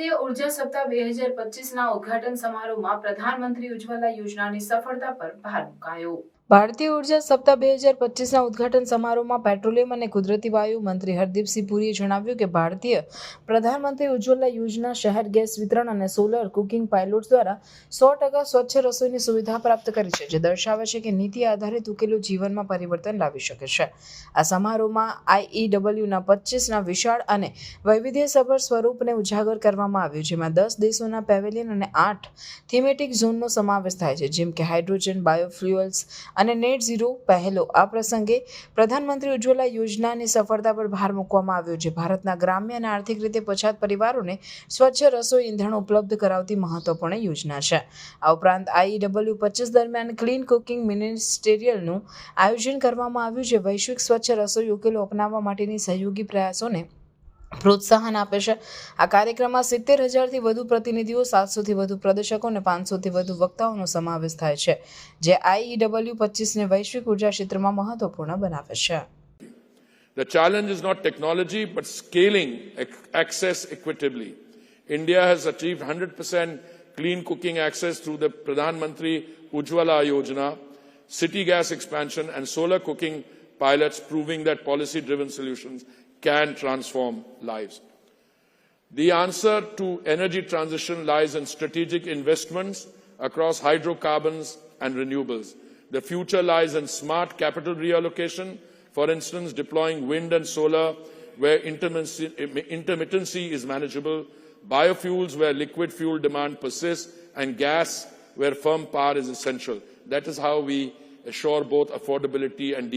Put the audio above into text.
ભારતીય ઊર્જા સપ્તાહ બે હજાર પચીસના ઉદઘાટન સમારોહમાં પ્રધાનમંત્રી ઉજ્જવલા યોજનાની સફળતા પર ભાર મુકાયો. ભારતીય ઊર્જા સપ્તાહ બે હજાર પચીસના ઉદઘાટન સમારોહમાં પેટ્રોલિયમ અને કુદરતી વાયુ મંત્રી હરદીપસિંહ પુરીએ જણાવ્યું કે ભારતીય પ્રધાનમંત્રી ઉજ્જવલા યોજના, શહેર ગેસ વિતરણ અને સોલર કુકિંગ પાયલોટ દ્વારા સો ટકા સ્વચ્છ રસોઈની સુવિધા પ્રાપ્ત કરી છે, જે દર્શાવે છે કે નીતિ આધારિત ઉકેલો જીવનમાં પરિવર્તન લાવી શકે છે. આ સમારોહમાં આઈઈડબલ્યુના પચીસના વિશાળ અને વૈવિધ્યસભર સ્વરૂપને ઉજાગર કરવામાં આવ્યું, જેમાં દસ દેશોના પેવેલિયન અને આઠ થીમેટિક ઝોનનો સમાવેશ થાય છે, જેમ કે હાઇડ્રોજન, બાયોફ્યુઅલ્સ અને નેટ ઝીરો પહેલો. આ પ્રસંગે પ્રધાનમંત્રી ઉજ્જવલા યોજનાની સફળતા પર ભાર મૂકવામાં આવ્યો છે. ભારતના ગ્રામ્ય અને આર્થિક રીતે પછાત પરિવારોને સ્વચ્છ રસોઈ ઇંધણ ઉપલબ્ધ કરાવતી મહત્વપૂર્ણ યોજના છે. આ ઉપરાંત આઈડબલ્યુ પચીસ દરમિયાન ક્લીન કુકિંગ મિનિસ્ટેરિયલનું આયોજન કરવામાં આવ્યું છે. વૈશ્વિક સ્વચ્છ રસોઈ ઉકેલો અપનાવવા માટેની સહયોગી પ્રયાસોને પ્રોત્સાહન આપે છે આ કાર્યક્રમમાં સિત્તેર હજારથી વધુ પ્રતિનિધિઓ સાતસોથી વધુ પ્રદર્શકો અને પાંચસોથી વધુ વક્તાઓનો સમાવેશ થાય છે જે આઈઈડબલ્યુ પચીસને વૈશ્વિક ઊર્જા ક્ષેત્રમાં મહત્વપૂર્ણ બનાવે છે The challenge is not technology, but scaling access equitably. India has achieved 100% clean cooking access through the Pradhan Mantri Ujjwala Yojana, city gas expansion, and solar cooking pilots, proving that policy driven solutions can transform lives. The answer to energy transition lies in strategic investments across hydrocarbons and renewables. The future lies in smart capital reallocation, for instance, deploying wind and solar where intermittency, is manageable, biofuels where liquid fuel demand persists, and gas where firm power is essential. That is how we assure both affordability and